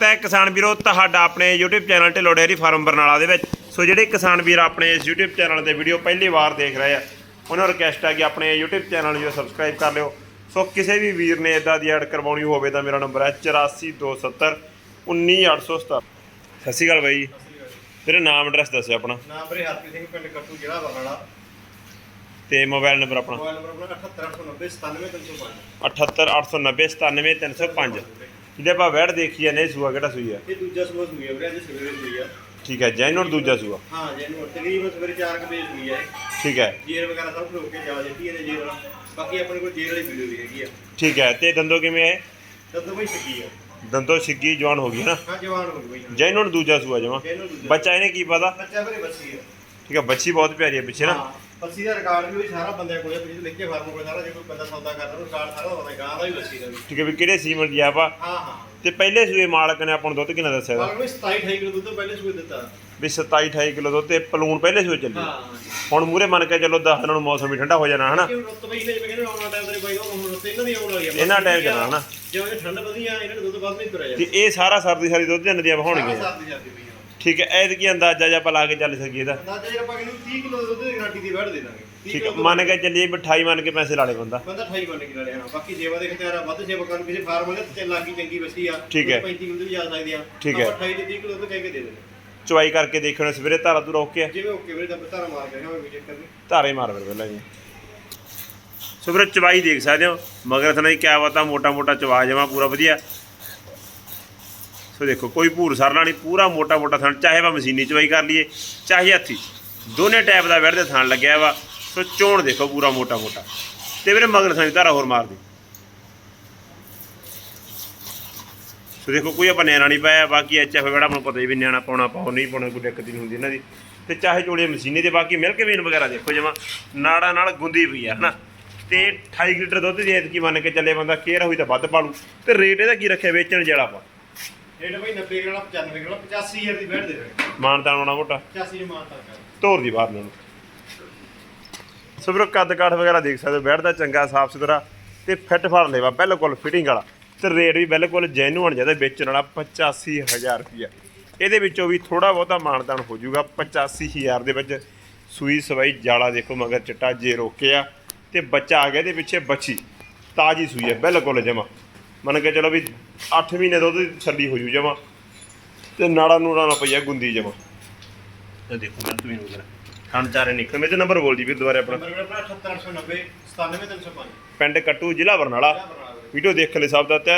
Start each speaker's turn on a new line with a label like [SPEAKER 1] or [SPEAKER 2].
[SPEAKER 1] ਸਵਾਗਤ ਹੈ ਕਿਸਾਨ ਵੀਰੋ ਤੁਹਾਡਾ ਆਪਣੇ YouTube channel Dhillon dairy farm Barnala ਦੇ ਵਿੱਚ। ਸੋ ਜਿਹੜੇ ਕਿਸਾਨ ਵੀਰ ਆਪਣੇ ਇਸ YouTube ਚੈਨਲ ਤੇ ਵੀਡੀਓ ਪਹਿਲੀ ਵਾਰ ਦੇਖ ਰਹੇ ਆ ਉਹਨਾਂ ਨੂੰ ਰਿਕਵੈਸਟ ਹੈ ਕਿ ਆਪਣੇ YouTube ਚੈਨਲ ਨੂੰ ਸਬਸਕ੍ਰਾਈਬ ਕਰ ਲਿਓ। ਸੋ ਕਿਸੇ ਵੀ ਵੀਰ ਨੇ ਇਦਾਂ ਦੀ ਐਡ ਕਰਵਾਉਣੀ ਹੋਵੇ ਤਾਂ ਮੇਰਾ ਨੰਬਰ ਹੈ 8427 19817 ਸਤਿ ਸ਼੍ਰੀ ਅਕਾਲ ਬਾਈ। ਤੇਰਾ ਨਾਮ ਐਡਰੈਸ ਦੱਸਿਓ ਆਪਣਾ।
[SPEAKER 2] ਨਾਮ ਵੀਰੇ ਹਰਪ੍ਰੀਤ ਸਿੰਘ ਪਿੰਡ ਕੱਟੂ ਜ਼ਿਲ੍ਹਾ ਬਰਨਾਲਾ।
[SPEAKER 1] ਤੇ ਮੋਬਾਈਲ ਨੰਬਰ ਆਪਣਾ।
[SPEAKER 2] ਮੋਬਾਈਲ ਨੰਬਰ ਆਪਣਾ 78890
[SPEAKER 1] 78890
[SPEAKER 2] 97305
[SPEAKER 1] 97305 ਜਿਹਦੇ ਆਪਾਂ ਵੈੜ ਦੇਖੀ ਜਾਂਦੇ ਸੂਆ ਕਿਹੜਾ ਸੂਈ ਆ?
[SPEAKER 2] ਇਹ ਦੂਜਾ ਸੂਆ ਸੂਈ ਹੈ ਵੀਰੇ ਅੱਜ ਸਵੇਰੇ ਸੂਈ ਆ।
[SPEAKER 1] ਠੀਕ ਹੈ ਜੈਨੂਨ ਦੂਜਾ ਸੂਆ?
[SPEAKER 2] ਹਾਂ ਜੈਨੂੰ ਤਕਰੀਬਨ ਸਵੇਰੇ 4 ਵਜੇ ਸੂਈ ਹੈ
[SPEAKER 1] ਠੀਕ ਹੈ।
[SPEAKER 2] ਜੇਰ ਵਗੈਰਾ ਸਭ ਰੋਕ ਕੇ ਜਾ ਦਿੱਤੀ ਇਹਦੇ ਜੇਰ ਵਾਲਾ। ਬਾਕੀ ਆਪਣੇ ਕੋਲ ਜੇਰ ਵਾਲੀ ਵੀਡੀਓ ਵੀ ਹੈਗੀ ਆ।
[SPEAKER 1] ਠੀਕ ਹੈ ਤੇ ਦੰਦੋ ਕਿਵੇਂ ਹੈ?
[SPEAKER 2] ਦੱਸੋ ਬਈ ਸਕੀ ਆ।
[SPEAKER 1] ਦੰਦੋ ਛਿੱਗੀ ਜਵਾਨ ਹੋ ਗਈ ਨਾ?
[SPEAKER 2] ਹਾਂ ਜਵਾਨ ਹੋ ਗਈ ਬਈ
[SPEAKER 1] ਜੈਨੂਨ ਦੂਜਾ ਸੂਆ ਜਮਾ?
[SPEAKER 2] ਦੂਜਾ।
[SPEAKER 1] ਬੱਚਾ ਇਹਨੇ ਕੀ ਪਤਾ?
[SPEAKER 2] ਬੱਚਾ ਵੀਰੇ ਬੱਸੀ ਹੈ
[SPEAKER 1] ਠੀਕ ਹੈ ਬੱਚੀ ਬਹੁਤ ਪਿਆਰੀ ਹੈ ਪਿੱਛੇ ਨਾ?
[SPEAKER 2] ਹਾਂ। ਬੱਸੀ ਦਾ ਰਿਕਾਰਡ ਵੀ ਸਾਰਾ ਬੰਦਿਆਂ ਕੋਲੇ ਪਿੱਛੇ ਲਿਖ ਕੇ ਫਾਰਮ ਕੋਲੇ ਸਾਰਾ ਜੇ ਕੋਈ ਬੰਦਾ ਸੌਦਾ ਕਰਦਾ ਉਹ ਰਿਕਾਰਡ ਸਾਰਾ ਹੋਣਾ ਗਾਂ ਦਾ ਵੀ ਬੱਸੀ ਦਾ ਵੀ।
[SPEAKER 1] ਠੀਕ ਹੈ ਵੀ ਕਿਹੜੇ ਸੀਮਨ ਦੀ ਆਪਾਂ
[SPEAKER 2] ਹਾਂ ਹਾਂ।
[SPEAKER 1] ਤੇ ਪਹਿਲੇ ਸੂਏ ਮਾਲਕ ਨੇ ਆਪਾਂ ਨੂੰ ਦੁੱਧ ਕਿੰਨਾ ਦੱਸਿਆ?
[SPEAKER 2] ਬਾਲਕ ਨੂੰ 27 28 ਕਿਲੋ ਦੁੱਧ ਪਹਿਲੇ ਸੂਏ ਦਿੱਤਾ।
[SPEAKER 1] ਵੀ 27 28 ਕਿਲੋ ਦੁੱਧ ਤੇ ਪਲੂਣ ਪਹਿਲੇ ਸੂਏ ਚੱਲੀ।
[SPEAKER 2] ਹਾਂ।
[SPEAKER 1] ਹੁਣ ਮੂਰੇ ਮੰਨ ਕੇ ਚੱਲੋ 10 ਦਿਨਾਂ ਨੂੰ ਮੌਸਮ ਵੀ ਠੰਡਾ ਹੋ ਜਾਣਾ ਹਨਾ?
[SPEAKER 2] ਕਿ ਰੁੱਤ ਬਈ ਨੇ ਜਿਵੇਂ ਕਹਿੰਦੇ ਆਉਣਾ ਟਾਈਮ ਤੇਰੇ ਬਾਈ ਉਹ ਹੁਣ ਰੁੱਤ ਇਹਨਾਂ ਦੀ ਆਉਣ ਵਾਲੀ ਆ
[SPEAKER 1] ਇਹਨਾਂ time ਜਾਣਾ ਹਨਾ।
[SPEAKER 2] ਜਿਵੇਂ ਇਹ ਠੰਡ ਵਧੀਆ ਇਹਨਾਂ ਨੇ ਦੁੱਧ ਵੱਧ ਨਹੀਂ ਤੁਰਿਆ
[SPEAKER 1] ਤੇ ਇਹ ਸਾਰਾ ਸਰਦੀ ਸਾਰੀ ਦੁੱਧ ਜੰਨ ਦੀਆਂ ਹੋਣਗੀਆਂ
[SPEAKER 2] ਸਰਦੀ ਜਾਂਦੀ ਪਈ ਆ।
[SPEAKER 1] ਠੀਕ ਹੈ ਐਦ ਕੀ ਅੰਦਾਜ਼ਾ ਜੇ ਆਪਾਂ ਲਾ ਕੇ ਚੱਲ ਸਕੀਏ ਇਹਦਾ?
[SPEAKER 2] ਦਾਦਾ ਜੀ ਆਪਾਂ ਕਿਹਨੂੰ 30 ਕਿਲੋ ਦੁੱਧ ਦੀ ਗਾਰੰਟੀ ਦੀ ਵੜ ਦੇ ਦਾਂਗੇ। 30
[SPEAKER 1] ਠੀਕ ਹੈ
[SPEAKER 2] ਕਿਲੋ
[SPEAKER 1] ਮੰਨ ਕੇ ਚੱਲੀਏ ਵੀ 28 ਮੰਨ ਕੇ ਪੈਸੇ ਲਾ ਲੇ ਬੰਦਾ।
[SPEAKER 2] ਬੰਦਾ 28 ਬੰਨ ਕੇ ਲੜਿਆ ਬਾਕੀ ਸੇਵਾ ਦੇ ਖਤਿਆਰਾ ਵੱਧ ਸੇਵਾ ਕਰਨ ਕਿਸੇ ਫਾਰਮ ਦੇ ਤੇ ਲੱਗੀ ਚੰਗੀ ਵਸੀ ਆ
[SPEAKER 1] ਠੀਕ ਹੈ।
[SPEAKER 2] 35 ਕਿਲੋ ਦੀ ਜਾ ਸਕਦੀ ਆ।
[SPEAKER 1] ਠੀਕ ਹੈ।
[SPEAKER 2] ਆਪਾਂ 28 ਤੇ 30 ਕਿਲੋ ਦੁੱਧ ਕਹਿ ਕੇ ਦੇ ਦੇਣਾ
[SPEAKER 1] ਚਵਾਈ ਕਰਕੇ ਦੇਖਣਾ ਸਵੇਰੇ ਧਾਰਾ ਤੂੰ ਰੋਕ ਕੇ
[SPEAKER 2] ਜਿਵੇਂ ਓਕੇ ਵੀਰੇ ਦਾ ਧਾਰਾ ਮਾਰ ਕੇ ਮੈਂ ਵੀ ਚੈੱਕ ਕਰਨੀ
[SPEAKER 1] ਧਾਰੇ ਮਾਰ ਫਿਰ ਪਹਿਲਾਂ ਜੀ। ਸੋ ਵੀਰੇ ਚਵਾਈ ਦੇਖ ਸਕਦੇ ਹੋ ਮਗਰ ਥਣਾ ਕਿਆ ਬਤਾ ਮੋਟਾ ਮੋਟਾ ਚਵਾ ਜਾਵਾ ਪੂਰਾ ਵਧੀਆ। ਸੋ ਦੇਖੋ, ਕੋਈ ਭੂਰ ਸਰਨਾ ਨਹੀਂ, ਪੂਰਾ ਮੋਟਾ ਮੋਟਾ ਥਣ, ਚਾਹੇ ਵਾ ਮਸ਼ੀਨੀ ਚਵਾਈ ਕਰ ਲਈਏ, ਚਾਹੇ ਹੱਥੀ। ਦੋਨੇ ਟਾਈਪ ਦਾ ਵਿਹੜ ਦੇ ਥਣ ਲੱਗਿਆ ਵਾ, ਸੋ ਚੋਣ ਦੇਖੋ ਪੂਰਾ ਮੋਟਾ ਮੋਟਾ। ਤੇ ਵੀਰੇ ਮਗਰ ਥਣੀ ਧਾਰਾ ਹੋਰ ਮਾਰ ਦੇ। ਸੋ ਦੇਖੋ, ਕੋਈ ਆਪਾਂ ਨਿਆਣਾ ਨਹੀਂ ਪਾਇਆ, ਬਾਕੀ ਐਚਐਫ ਵੜਾ ਨੂੰ ਪਤਾ ਹੀ ਵੀ ਨਿਆਣਾ ਪਾਉਣਾ ਪਾਉ ਨਹੀਂ ਪਾਉਣਾ, ਕੋਈ ਦਿੱਕਤ ਨਹੀਂ ਹੁੰਦੀ ਇਹਨਾਂ ਦੀ। ਤੇ ਚਾਹੇ ਚੋਲੇ ਮਸ਼ੀਨੀ ਦੇ, ਬਾਕੀ ਮਿਲਕ ਵੇਨ ਵਗੈਰਾ ਦੇਖੋ ਜਮਾ, ਨਾੜਾ ਨਾਲ ਗੁੰਦੀ ਪਈ ਆ, ਹਨਾ। ਤੇ 28 ਲੀਟਰ ਦੁੱਧ ਦੀ ਐਤਕੀ ਮੰਨ ਕੇ ਚੱਲੇ ਬੰਦਾ ਕੇਅਰ ਹੋਈ ਤਾਂ ਵੱਧ ਪਾ ਪਾਲੂ ਤੇ ਰੇਟ ਇਹਦਾ ਕੀ ਰੱਖਿਆ, ਵੇਚਣ ਜਿਹੜਾ ਆਪਾਂ
[SPEAKER 2] ਰੇਟ ਬਈ 90 ਕਿਲੋ 95 ਕਿਲੋ 85000 ਦੀ ਵੜ ਦੇ ਦਾਂਗੇ
[SPEAKER 1] ਮਾਨਦਾਨ ਹੋਣਾ ਮੋਟਾ?
[SPEAKER 2] 85 ਦੀ ਮਾਨਤਾ ਕਰ।
[SPEAKER 1] ਧੋਰ ਦੀ ਬਾਹਰ ਨੂੰ ਸੋ ਵੀਰੋ ਕੱਦ ਕਾਠ ਵਗੈਰਾ ਦੇਖ ਸਕਦੇ ਹੋ ਬੈਠਦਾ ਚੰਗਾ ਸਾਫ਼ ਸੁਥਰਾ ਤੇ ਫਿੱਟ ਫੜ ਲੈਵਾ ਬਿਲਕੁਲ ਫਿਟਿੰਗ ਵਾਲਾ। ਤੇ ਰੇਟ ਵੀ ਬਿਲਕੁਲ ਜੈਨੂਅਨ ਜ਼ਿਆਦਾ ਵੇਚਣ ਵਾਲਾ 85000 ਰੁਪਇਆ ਇਹਦੇ ਵਿੱਚੋਂ ਵੀ ਥੋੜਾ ਬਹੁਤਾ ਮਾਨਦਾਨ ਹੋ ਜਾਊਗਾ 85000 ਦੇ ਵਿੱਚ ਸੂਈ ਸਵਾਈ ਜਾਲਾ ਦੇਖੋ ਮਗਰ ਚਿੱਟਾ ਜੇ ਰੋਕਿਆ ਤੇ ਬੱਚਾ ਆ ਗਿਆ ਇਹਦੇ ਪਿੱਛੇ ਬੱਚੀ। ਤਾਜੀ ਸੂਈ ਹੈ ਬਿਲਕੁਲ ਜਮਾ। ਮੰਨ ਕੇ ਚਲੋ ਵੀ 8 ਮਹੀਨੇ ਦੁੱਧ ਦੀ ਛੱਡੀ ਹੋ ਜੂ ਜਮਾ ਤੇ ਨਾੜਾ ਨੂੜਾ ਨਾ ਪਈਆ ਗੁੰਦੀ ਜਮਾ। ਇਹ ਦੇਖੋ ਮੈਂ ਤੁਸੀਂ ਵਗੈਰਾ ਖਾਣ ਚਾਰੇ ਨਿਕਲ ਮੇਰੇ ਨੰਬਰ ਬੋਲ ਜੀ ਵੀਰ ਦੁਬਾਰੇ ਆਪਣਾ।
[SPEAKER 2] ਨੰਬਰ ਮੇਰਾ ਆਪਣਾ 78890 97305
[SPEAKER 1] ਪਿੰਡ ਕੱਟੂ ਜ਼ਿਲ੍ਹਾ ਬਰਨਾਲਾ।
[SPEAKER 2] ਬਰਨਾਲਾ।
[SPEAKER 1] ਵੀਡੀਓ ਦੇਖਣ ਲਈ ਸਭ ਦਾ ਤਹਿ